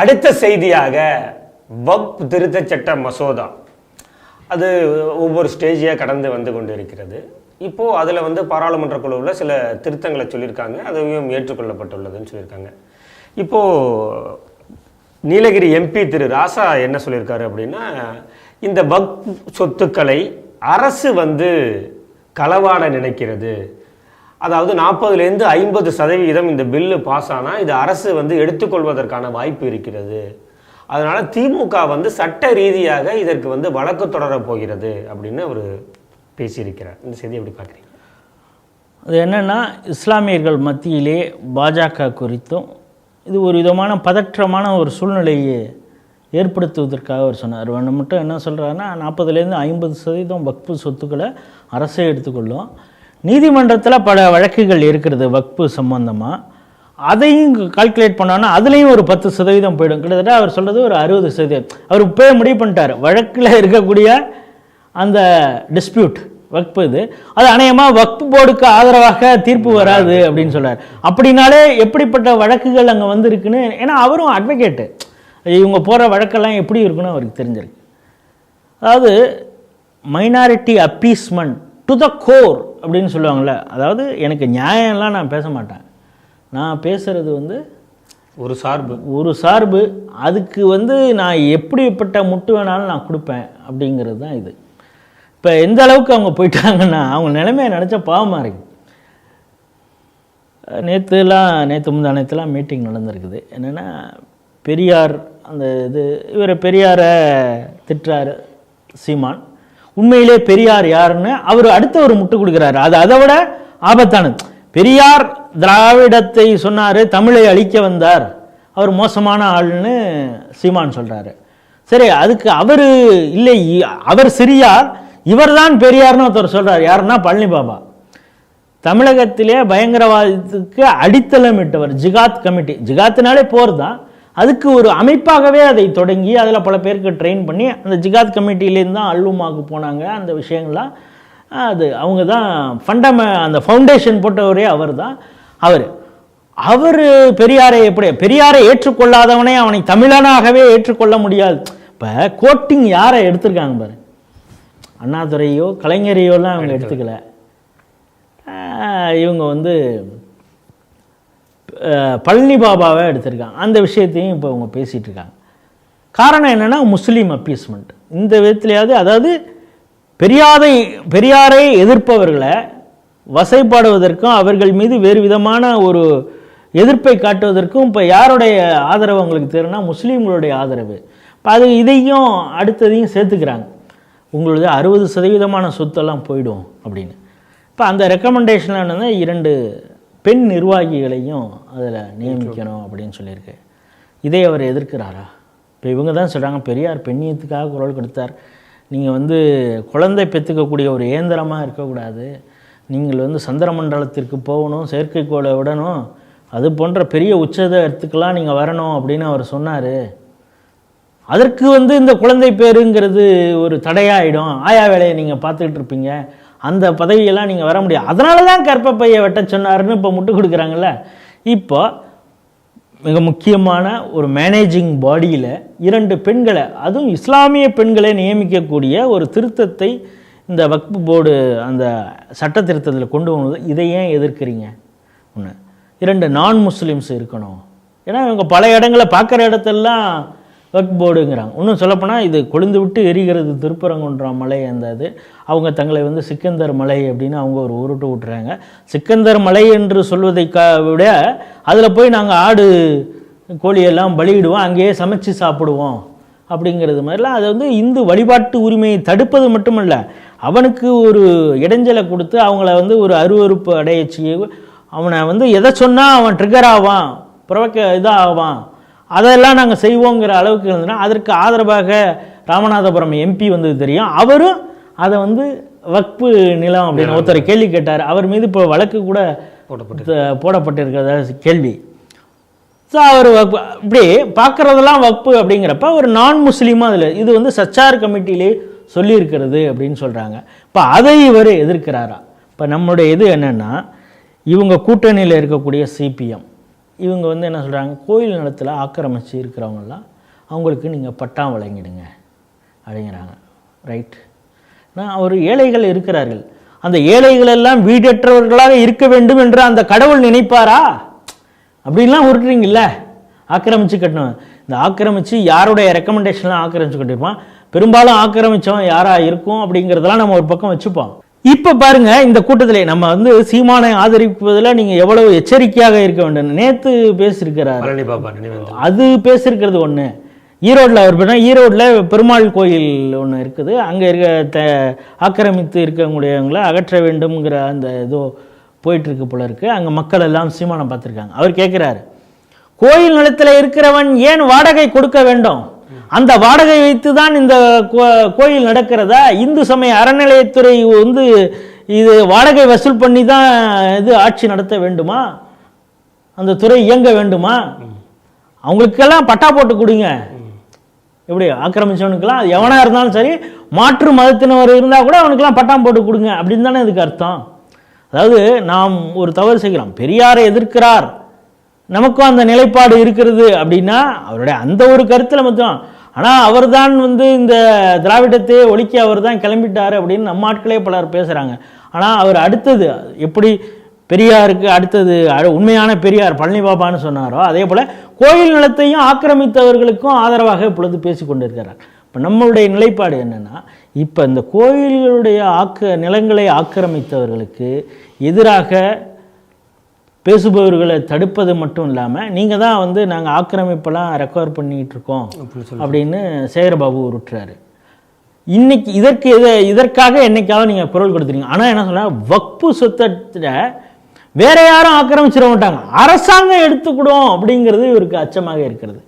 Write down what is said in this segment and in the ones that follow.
அடுத்த செய்தியாக வக்ப் திருத்த சட்ட மசோதா. அது ஒவ்வொரு ஸ்டேஜியாக கடந்து வந்து கொண்டு இருக்கிறது இப்போது அதில் வந்து பாராளுமன்ற குழுவில் சில திருத்தங்களை சொல்லியிருக்காங்க. அதையும் ஏற்றுக்கொள்ளப்பட்டுள்ளதுன்னு சொல்லியிருக்காங்க. இப்போது நீலகிரி எம்பி திரு ராசா என்ன சொல்லியிருக்காரு அப்படின்னா இந்த வக்ப் சொத்துக்களை அரசு வந்து களவாட நினைக்கிறது. அதாவது நாற்பதுலேருந்து ஐம்பது சதவிகிதம் இந்த பில்லு பாஸ் ஆனால் இது அரசு வந்து எடுத்துக்கொள்வதற்கான வாய்ப்பு இருக்கிறது. அதனால் திமுக வந்து சட்ட ரீதியாக இதற்கு வந்து வழக்கு தொடரப் போகிறது அப்படின்னு அவர் பேசியிருக்கிறார். இந்த செய்தி எப்படி பார்க்குறீங்க? அது என்னென்னா இஸ்லாமியர்கள் மத்தியிலே பாஜக குறித்தும் இது ஒரு விதமான பதற்றமான ஒரு சூழ்நிலையை ஏற்படுத்துவதற்காக அவர் சொன்னார். ஒன்று மட்டும் என்ன சொல்கிறாருன்னா நாற்பதுலேருந்து ஐம்பது சதவீதம் வக்ஃபு சொத்துக்களை அரசே எடுத்துக்கொள்ளும். நீதிமன்றத்தில் பல வழக்குகள் இருக்கிறது வக்பு சம்பந்தமாக அதையும் கால்குலேட் பண்ணோன்னா அதுலேயும் ஒரு பத்து சதவீதம் போயிடும். கிட்டத்தட்ட அவர் சொல்கிறது ஒரு அறுபது சதவீதம். அவர் இப்போயே முடிவு பண்ணிட்டார். வழக்கில் இருக்கக்கூடிய அந்த டிஸ்பியூட் வக்பு இது அது அநேகமாக வக்பு போர்டுக்கு ஆதரவாக தீர்ப்பு வராது அப்படின்னு சொல்கிறார் அப்படின்னாலே எப்படிப்பட்ட வழக்குகள் அங்கே வந்திருக்குன்னு ஏன்னா அவரும் அட்வொகேட்டு இவங்க போகிற வழக்கெல்லாம் எப்படி இருக்குன்னு அவருக்கு தெரிஞ்சிருக்கு. அதாவது minority appeasement to the core அப்படின்னு சொல்லுவாங்கள்ல அதாவது எனக்கு நியாயம்லாம் நான் பேச மாட்டேன். நான் பேசுகிறது வந்து ஒரு சார்பு. ஒரு சார்பு. அதுக்கு வந்து நான் எப்படிப்பட்ட முட்டு வேணாலும் நான் கொடுப்பேன் அப்படிங்கிறது தான் இது. இப்போ எந்த அளவுக்கு அவங்க போயிட்டாங்கன்னா அவங்க நிலைமையை நினச்சா பாவமாக இருக்கு. நேற்றுலாம் நேற்று முந்தானத்துலாம் மீட்டிங் நடந்திருக்குது. என்னென்னா பெரியார் அந்த இது இவர் பெரியாரை திட்டுறாரு சீமான். உண்மையிலே பெரியார் யாருன்னு அவர் அடுத்த ஒரு முட்டு கொடுக்குறாரு. அது அதை விட ஆபத்தானது. பெரியார் திராவிடத்தை சொன்னார் தமிழை அழிக்க வந்தார். அவர் மோசமான ஆள்னு சீமான் சொல்கிறாரு சரி அதுக்கு அவர் இல்லை அவர் சிறியார் இவர்தான் பெரியார்னு ஒருத்தர் சொல்கிறார் யாருன்னா பழனி பாபா. தமிழகத்திலே பயங்கரவாதத்துக்கு அடித்தளமிட்டவர் ஜிகாத் கமிட்டி. ஜிகாத்னாலே போர் தான் அதுக்கு ஒரு அமைப்பாகவே அதை தொடங்கி அதில் பல பேருக்கு ட்ரெயின் பண்ணி அந்த ஜிகாத் கமிட்டிலேருந்து தான் அல்லுமாக்கு போனாங்க. அந்த விஷயங்கள்லாம் அது அவங்க தான் ஃபண்டம அந்த ஃபவுண்டேஷன் போட்டவரே அவர் தான். அவர் அவர் பெரியாரை எப்படி பெரியாரை ஏற்றுக்கொள்ளாதவனே அவனை தமிழனாகவே ஏற்றுக்கொள்ள முடியாது. இப்போ கோட்டிங் யாரை எடுத்திருக்காங்க பாரு? அண்ணாதுரையோ கலைஞரையோலாம் அவங்க எடுத்துக்கல. இவங்க வந்து பழனி பாபாவை எடுத்திருக்காங்க. அந்த விஷயத்தையும் இப்போ அவங்க பேசிகிட்டு இருக்காங்க. காரணம் என்னென்னா முஸ்லீம் அப்பீஸ்மெண்ட் இந்த விதத்துலையாவது அதாவது பெரியாரை பெரியாரை எதிர்ப்பவர்களை வசைப்பாடுவதற்கும் அவர்கள் மீது வேறு விதமான ஒரு எதிர்ப்பை காட்டுவதற்கும் இப்போ யாருடைய ஆதரவு அவங்களுக்கு தெரியும்னா முஸ்லீம்களுடைய ஆதரவு. இப்போ அது இதையும் அடுத்ததையும் சேர்த்துக்கிறாங்க. உங்களது அறுபது சதவீதமான சொத்தெல்லாம் போயிடும் அப்படின்னு. இப்போ அந்த ரெக்கமெண்டேஷனில் என்னன்னா இரண்டு பெண் நிர்வாகிகளையும் அதில் நியமிக்கணும் அப்படின்னு சொல்லியிருக்கு. இதை அவர் எதிர்க்கிறாரா? இப்போ இவங்க தான் சொல்கிறாங்க பெரியார் பெண்ணியத்துக்காக குரல் கொடுத்தார். நீங்கள் வந்து குழந்தை பெற்றுக்கக்கூடிய ஒரு இயந்திரமாக இருக்கக்கூடாது. நீங்கள் வந்து சந்திரமண்டலத்திற்கு போகணும் செயற்கைக்கோளை விடணும். அது போன்ற பெரிய உச்சதத்துக்கெல்லாம் நீங்கள் வரணும் அப்படின்னு அவர் சொன்னார். அதற்கு வந்து இந்த குழந்தை பேருங்கிறது ஒரு தடையாயிடும். ஆயா வேலையை நீங்கள் பார்த்துக்கிட்டு இருப்பீங்க. அந்த பதவியெல்லாம் நீங்கள் வர முடியாது. அதனால தான் கற்பப்பையை வெட்ட சொன்னாருன்னு இப்போ முட்டு கொடுக்குறாங்கல்ல. இப்போ மிக முக்கியமான ஒரு மேனேஜிங் பாடியில் இரண்டு பெண்களை அதுவும் இஸ்லாமிய பெண்களை நியமிக்கக்கூடிய ஒரு திருத்தத்தை இந்த வக்ஃபு போர்டு அந்த சட்ட திருத்தத்தில் கொண்டு வந்தது. இதை ஏன் எதிர்க்கிறீங்க? ஒன்று இரண்டு நான் முஸ்லீம்ஸ் இருக்கணும். ஏன்னா இவங்க பல இடங்களை பார்க்குற இடத்தெல்லாம் வக்ப் போர்டுங்கிறாங்க இன்னும் சொல்லப்போனால் இது கொழுந்து விட்டு எரிகிறது திருப்பரங்குன்ற மலை அந்த இது. அவங்க தங்களை வந்து சிக்கந்தர் மலை அப்படின்னு அவங்க ஒரு உருட்டு விட்டுறாங்க. சிக்கந்தர் மலை என்று சொல்வதை க விட அதில் போய் நாங்கள் ஆடு கோழியெல்லாம் பலியிடுவோம் அங்கேயே சமைச்சு சாப்பிடுவோம் அப்படிங்கிறது மாதிரிலாம் அது வந்து இந்து வழிபாட்டு உரிமையை தடுப்பது மட்டுமல்ல அவனுக்கு ஒரு இடைஞ்சலை கொடுத்து அவங்கள வந்து ஒரு அருவருப்பு அடைய அவனை வந்து எதை சொன்னால் அவன் ட்ரிகர் ஆவான் புறவைக்க இதாக ஆவான் அதெல்லாம் நாங்கள் செய்வோங்கிற அளவுக்கு இருந்ததுன்னா அதற்கு ஆதரவாக ராமநாதபுரம் எம்பி வந்தது தெரியும். அவரும் அதை வந்து வக்பு நிலம் அப்படின்னு ஒருத்தர் கேள்வி கேட்டார். அவர் மீது இப்போ வழக்கு கூட போடப்பட்டு போடப்பட்டிருக்கிறதா கேள்வி. ஸோ அவர் வக்பு இப்படி பார்க்குறதெல்லாம் வக்பு அப்படிங்கிறப்ப ஒரு நான் முஸ்லீமாக அதில் இது வந்து சச்சார் கமிட்டியிலே சொல்லியிருக்கிறது அப்படின்னு சொல்கிறாங்க இப்போ அதை இவர் எதிர்க்கிறாரா? இப்போ நம்மளுடைய இது என்னென்னா இவங்க கூட்டணியில் இருக்கக்கூடிய சிபிஎம் இவங்க வந்து என்ன சொல்கிறாங்க கோயில் நிலத்தில் ஆக்கிரமிச்சு இருக்கிறவங்கெல்லாம் அவங்களுக்கு நீங்கள் பட்டா வழங்கிடுங்க அப்படிங்கிறாங்க. ரைட் நான் ஒரு ஏழைகள் இருக்கிறார்கள். அந்த ஏழைகள் எல்லாம் வீடற்றவர்களாக இருக்க வேண்டும் என்று அந்த கடவுள் நினைப்பாரா? அப்படின்லாம் உருட்டுறீங்கல்ல? ஆக்கிரமிச்சு கட்டணும். இந்த ஆக்கிரமிச்சு யாருடைய ரெக்கமெண்டேஷன்லாம் ஆக்கிரமிச்சு கட்டிருப்பான்? பெரும்பாலும் ஆக்கிரமிச்சவன் யாராக இருக்கும் அப்படிங்கிறதெல்லாம் நம்ம ஒரு பக்கம் வச்சுப்போம். இப்போ பாருங்க இந்த கூட்டத்திலே நம்ம வந்து சீமானை ஆதரிப்பதில் நீங்கள் எவ்வளவு எச்சரிக்கையாக இருக்க வேண்டும். நேற்று பேசியிருக்கிறார். அது பேசியிருக்கிறது ஒன்று ஈரோட்டில் அவர் ஈரோட்டில் பெருமாள் கோயில் ஒன்று இருக்குது. அங்கே இருக்க த ஆக்கிரமித்து இருக்கக்கூடியவங்களை அகற்ற வேண்டும்ங்கிற அந்த ஏதோ போயிட்டுருக்கு போல இருக்கு. அங்கே மக்கள் எல்லாம் சீமானம் பார்த்துருக்காங்க. அவர் கேட்குறாரு கோயில் நிலத்தில் இருக்கிறவன் ஏன் வாடகை கொடுக்க வேண்டும்? அந்த வாடகை வைத்து தான் இந்த கோ- கோயில் நடக்கிறதா? இந்து சமய அறநிலையத்துறை வந்து இது வாடகை வசூல் பண்ணி தான் இது ஆட்சி நடத்த வேண்டுமா? அந்த துறை இயங்க வேண்டுமா? அவங்களுக்கெல்லாம் பட்டா போட்டு கொடுங்க. எப்படி ஆக்கிரமிச்சவனுக்கெல்லாம்? அது எவனாக இருந்தாலும் சரி மாற்று மதத்தினர் இருந்தால் கூட அவனுக்கெல்லாம் பட்டாம் போட்டு கொடுங்க அப்படின்னு தானே இதுக்கு அர்த்தம். அதாவது நாம் ஒரு தவறு செய்கிறோம். பெரியாரை எதிர்க்கிறார். நமக்கும் அந்த நிலைப்பாடு இருக்கிறது அப்படின்னா அவருடைய அந்த ஒரு கருத்தில் மட்டும் ஆனால் அவர்தான் வந்து இந்த திராவிடத்தையே ஒழிக்க அவர் தான் கிளம்பிட்டார் அப்படின்னு நம்ம ஆட்களே பலர் பேசுகிறாங்க ஆனால் அவர் அடுத்தது எப்படி பெரியாருக்கு அடுத்தது உண்மையான பெரியார் பழனி பாபான்னு சொன்னாரோ அதே போல் கோயில் நிலத்தையும் ஆக்கிரமித்தவர்களுக்கும் ஆதரவாக இப்பொழுது பேசி கொண்டிருக்கிறார். இப்போ நம்மளுடைய நிலைப்பாடு என்னென்னா இப்போ இந்த கோயில்களுடைய ஆக்க நிலங்களை ஆக்கிரமித்தவர்களுக்கு எதிராக பேசுபவர்களை தடுப்பது மட்டும் இல்லாமல் நீங்கள் தான் வந்து நாங்கள் ஆக்கிரமிப்பெல்லாம் ரெக்கவர் பண்ணிகிட்டு இருக்கோம் அப்படின்னு சேகரபாபு உருட்டுறாரு. இன்னைக்கு இதற்கு இத இதற்காக என்னைக்காவது நீங்கள் குரல் கொடுத்துருங்க ஆனால் என்ன சொன்னா வக்பு சொத்தத்தில் வேற யாரும் ஆக்கிரமிச்சிட மாட்டாங்க. அரசாங்கம் எடுத்துக்கிடும் அப்படிங்கிறது இவருக்கு அச்சமாக இருக்கிறது.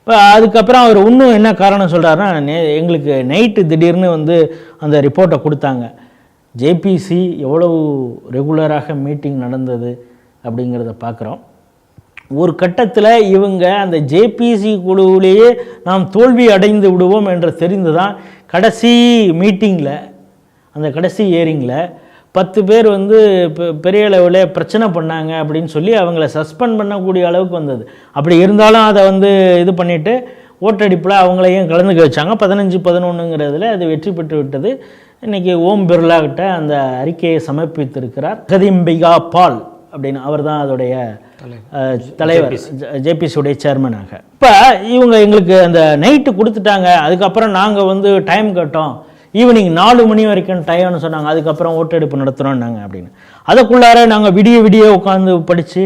இப்போ அதுக்கப்புறம் அவர் இன்னும் என்ன காரணம் சொல்கிறாருன்னா நே எங்களுக்கு நைட்டு திடீர்னு வந்து அந்த ரிப்போர்ட்டை கொடுத்தாங்க. ஜேபிசி எவ்வளவு ரெகுலராக மீட்டிங் நடந்தது. அப்படிங்கிறத பார்க்குறோம். ஒரு கட்டத்தில் இவங்க அந்த ஜேபிசி குழுவிலேயே நாம் தோல்வி அடைந்து விடுவோம் என்று தெரிந்து தான் கடைசி மீட்டிங்கில் அந்த கடைசி ஏரிங்கில் பத்து பேர் வந்து பெ- பெரிய அளவில் பிரச்சனை பண்ணாங்க அப்படின்னு சொல்லி அவங்கள சஸ்பெண்ட் பண்ணக்கூடிய அளவுக்கு வந்தது. அப்படி இருந்தாலும் அதை வந்து இது பண்ணிவிட்டு ஓட்டடிப்பில் அவங்களையும் கலந்துக்க வச்சாங்க. பதினஞ்சு பதினொன்றுங்கிறதுல அது வெற்றி பெற்று விட்டது. இன்றைக்கி ஓம் பிர்லா கிட்ட அந்த அறிக்கையை சமர்ப்பித்திருக்கிறார். கதிம்பிகா பால். அப்படின்னு அவர் தான் அதோடைய தலைவர். ஜேபிசியுடைய சேர்மனாக இப்போ இவங்க எங்களுக்கு அந்த நைட்டு கொடுத்துட்டாங்க. அதுக்கப்புறம் நாங்கள் வந்து டைம் கேட்டோம். ஈவினிங் நாலு மணி வரைக்கும் டைம்னு சொன்னாங்க. அதுக்கப்புறம் ஓட்டெடுப்பு நடத்துகிறோம்னாங்க அப்படின்னு. அதுக்குள்ளார நாங்கள் விடிய விடிய உட்காந்து படித்து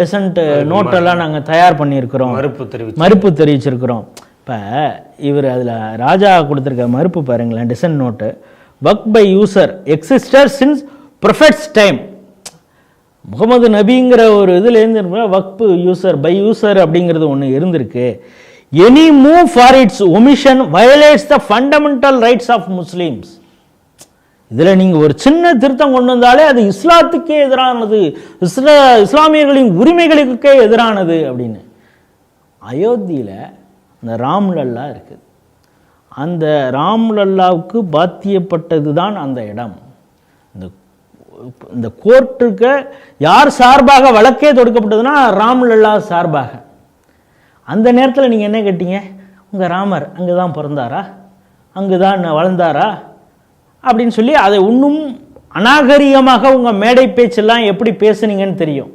டெசன்ட் நோட்டெல்லாம் நாங்கள் தயார் பண்ணியிருக்கிறோம். மறுப்பு தெரிவித்து மறுப்பு தெரிவிச்சிருக்கிறோம். இப்போ இவர் அதில் ராஜா கொடுத்துருக்க மறுப்பு பாருங்களேன் dissent note work by user existed since prophet's time Muhammad நபிங்கிற ஒரு இதுலேருந்து வக்பு யூசர் பை யூசர் அப்படிங்கிறது ஒன்று இருந்திருக்கு. Any move for its omission violates the fundamental rights of Muslims இதில் நீங்கள் ஒரு சின்ன திருத்தம் கொண்டு வந்தாலே அது இஸ்லாத்துக்கே எதிரானது. இஸ்லா இஸ்லாமியர்களின் உரிமைகளுக்கே எதிரானது அப்படின்னு. அயோத்தியில் அந்த ராம்லல்லா இருக்குது. அந்த ராம்லல்லாவுக்கு பாத்தியப்பட்டது தான் அந்த இடம். இந்த கோர்ட்டுக்கு யார் சார்பாக வழக்கே தொடுக்கப்பட்டதுன்னா ராம்லல்லா சார்பாக. அந்த நேரத்தில் நீங்கள் என்ன கேட்டீங்க? உங்கள் ராமர் அங்கே தான் பிறந்தாரா? அங்கே தான் வளர்ந்தாரா? அப்படின்னு சொல்லி அதை இன்னும் அநாகரிகமாக உங்கள் மேடை பேச்செல்லாம் எப்படி பேசுனீங்கன்னு தெரியும்.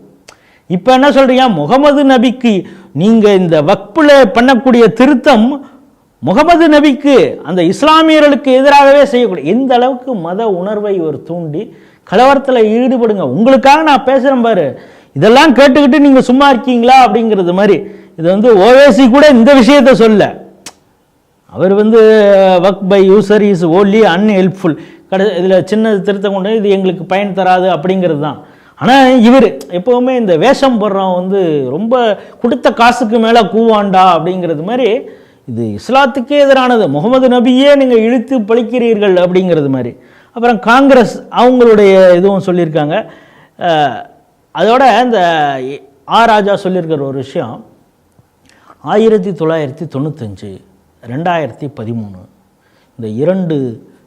இப்போ என்ன சொல்கிறீங்க முகமது நபிக்கு நீங்கள் இந்த வக்பில் பண்ணக்கூடிய திருத்தம் முகமது நபிக்கு அந்த இஸ்லாமியர்களுக்கு எதிராகவே செய்யக்கூடிய எந்த அளவுக்கு மத உணர்வை ஒரு தூண்டி கலவரத்தில் ஈடுபடுங்க. உங்களுக்காக நான் பேசுகிறேன் பாரு. இதெல்லாம் கேட்டுக்கிட்டு நீங்கள் சும்மா இருக்கீங்களா அப்படிங்கிறது மாதிரி. இது வந்து ஓவேசி கூட இந்த விஷயத்த சொல்ல. அவர் வந்து work by user is only unhelpful கடை இதில் சின்ன திருத்தம் கொண்டு இது எங்களுக்கு பயன் தராது அப்படிங்கிறது தான். ஆனால் இவர் எப்போவுமே இந்த வேஷம் போடுறவன் வந்து ரொம்ப கொடுத்த காசுக்கு மேலே கூவாண்டா அப்படிங்கிறது மாதிரி இது இஸ்லாத்துக்கே எதிரானது. முகமது நபியே நீங்கள் இழுத்து பழிக்கிறீர்கள் அப்படிங்கிறது மாதிரி. அப்புறம் காங்கிரஸ் அவங்களுடைய இதுவும் சொல்லியிருக்காங்க. அதோட இந்த ஆ ராஜா சொல்லியிருக்கிற ஒரு விஷயம் ஆயிரத்தி தொள்ளாயிரத்தி தொண்ணூத்தஞ்சு ரெண்டாயிரத்தி பதிமூணு இந்த இரண்டு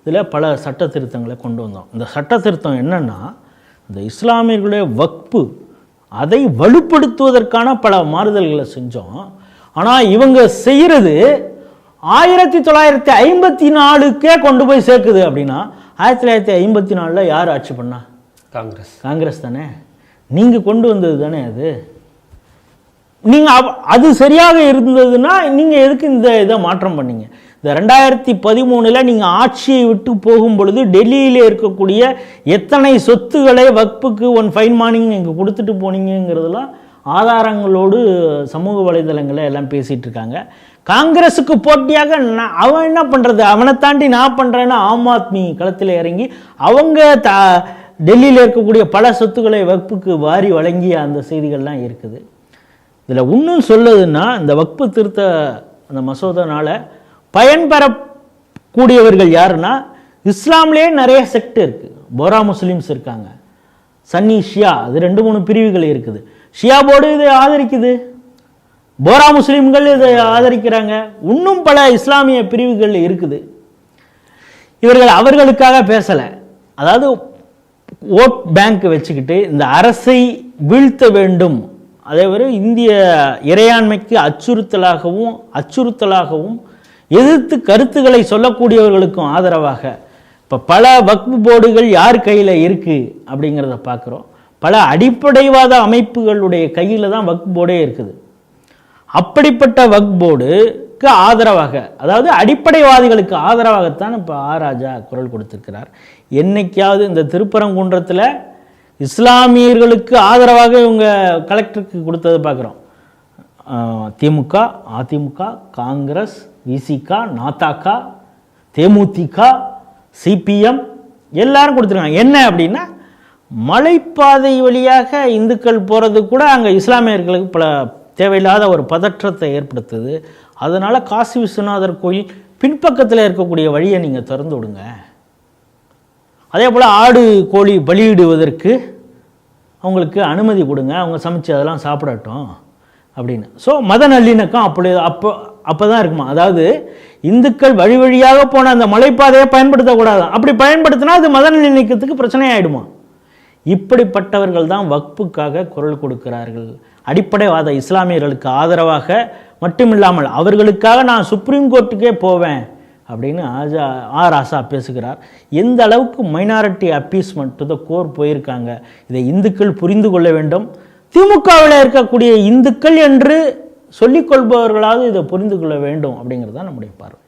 இதில் பல சட்ட திருத்தங்களை கொண்டு வந்தோம். இந்த சட்ட திருத்தம் என்னென்னா இந்த இஸ்லாமியர்களுடைய வக்பு அதை வலுப்படுத்துவதற்கான பல மாறுதல்களை செஞ்சோம். ஆனால் இவங்க செய்கிறது ஆயிரத்தி தொள்ளாயிரத்தி ஐம்பத்தி நாலுக்கே கொண்டு போய் சேர்க்குது அப்படின்னா ஆயிரத்தி தொள்ளாயிரத்தி ஐம்பத்தி நாலில் யார் ஆட்சி பண்ணா? காங்கிரஸ். காங்கிரஸ் தானே? நீங்கள் கொண்டு வந்தது தானே அது? நீங்கள் அது சரியாக இருந்ததுன்னா நீங்கள் எதுக்கு இந்த இதை மாற்றம் பண்ணீங்க? இந்த ரெண்டாயிரத்தி பதிமூணில் நீங்கள் ஆட்சியை விட்டு போகும் பொழுது டெல்லியில் இருக்கக்கூடிய எத்தனை சொத்துக்களை வக்புக்கு ஒன் ஃபைன் மார்னிங் நீங்கள் கொடுத்துட்டு போனீங்கிறதுலாம் ஆதாரங்களோடு சமூக வலைதளங்களில் எல்லாம் பேசிகிட்டு இருக்காங்க. காங்கிரஸுக்கு போட்டியாக நான் அவன் என்ன பண்ணுறது அவனை தாண்டி நான் பண்ணுறேன்னா ஆம் ஆத்மி களத்தில் இறங்கி அவங்க த டெல்லியில் இருக்கக்கூடிய பல சொத்துக்களை வகுப்புக்கு வாரி வழங்கிய அந்த செய்திகள்லாம் இருக்குது. இதில் இன்னும் சொல்லுதுன்னா இந்த வக்பு திருத்த அந்த மசோதானால் பயன்பெறக்கூடியவர்கள் யாருன்னா இஸ்லாம்லேயே நிறைய செக்ட் இருக்குது போரா முஸ்லீம்ஸ் இருக்காங்க. சன்னி ஷியா அது ரெண்டு மூணு பிரிவுகள் இருக்குது. ஷியா போர்டு இதை ஆதரிக்குது. போரா முஸ்லீம்கள் இதை ஆதரிக்கிறாங்க. இன்னும் பல இஸ்லாமிய பிரிவுகள் இருக்குது. இவர்கள் அவர்களுக்காக பேசலை. அதாவது ஓட் பேங்க் வச்சுக்கிட்டு இந்த அரசை வீழ்த்த வேண்டும். அதே மாதிரி இந்திய இறையாண்மைக்கு அச்சுறுத்தலாகவும் அச்சுறுத்தலாகவும் எதிர்த்து கருத்துக்களை சொல்லக்கூடியவர்களுக்கும் ஆதரவாக இப்போ பல வக்பு போர்டுகள் யார் கையில் இருக்குது அப்படிங்கிறத பார்க்குறோம். பல அடிப்படைவாத அமைப்புகளுடைய கையில் தான் வக்பு போர்டே இருக்குது. அப்படிப்பட்ட வக் போர்டுக்கு ஆதரவாக அதாவது அடிப்படைவாதிகளுக்கு ஆதரவாகத்தான் இப்போ ஆ ராஜா குரல் கொடுத்திருக்கிறார். என்னைக்காவது இந்த திருப்பரங்குன்றத்தில் இஸ்லாமியர்களுக்கு ஆதரவாக இவங்க கலெக்டருக்கு கொடுத்தது பார்க்குறோம் திமுக அதிமுக காங்கிரஸ் விசிக நாத்தாக்கா தேமுதிக சிபிஎம் எல்லாரும் கொடுத்துருக்காங்க. என்ன அப்படின்னா மலைப்பாதை வழியாக இந்துக்கள் போகிறது கூட அங்கே இஸ்லாமியர்களுக்கு பல தேவையில்லாத ஒரு பதற்றத்தை ஏற்படுத்துது. அதனால் காசி விஸ்வநாதர் கோயில் பின்பக்கத்தில் இருக்கக்கூடிய வழியை நீங்கள் திறந்து விடுங்க. அதே போல் ஆடு கோழி பலியிடுவதற்கு அவங்களுக்கு அனுமதி கொடுங்க. அவங்க சமைச்சு அதெல்லாம் சாப்பிடட்டும் அப்படின்னு. ஸோ மத நல்லிணக்கம் அப்படி அப்போ அப்போ தான் இருக்குமா? அதாவது இந்துக்கள் வழி வழியாக போன அந்த மலைப்பாதையை பயன்படுத்தக்கூடாது. அப்படி பயன்படுத்தினா அது மத நல்லிணக்கத்துக்கு பிரச்சனையாயிடுமா? இப்படிப்பட்டவர்கள் தான் வக்புக்காக குரல் கொடுக்கிறார்கள். அடிப்படைவாத இஸ்லாமியர்களுக்கு ஆதரவாக மட்டுமில்லாமல் அவர்களுக்காக நான் சுப்ரீம் கோர்ட்டுக்கே போவேன் அப்படின்னு ஆஜா ஆர் ஆசா பேசுகிறார். எந்த அளவுக்கு minority appeasement to the core போயிருக்காங்க? இதை இந்துக்கள் புரிந்து கொள்ள வேண்டும். திமுகவில் இருக்கக்கூடிய இந்துக்கள் என்று சொல்லிக்கொள்பவர்களாவது இதை புரிந்து கொள்ள வேண்டும் அப்படிங்கிறது தான் நம்முடைய பார்வை.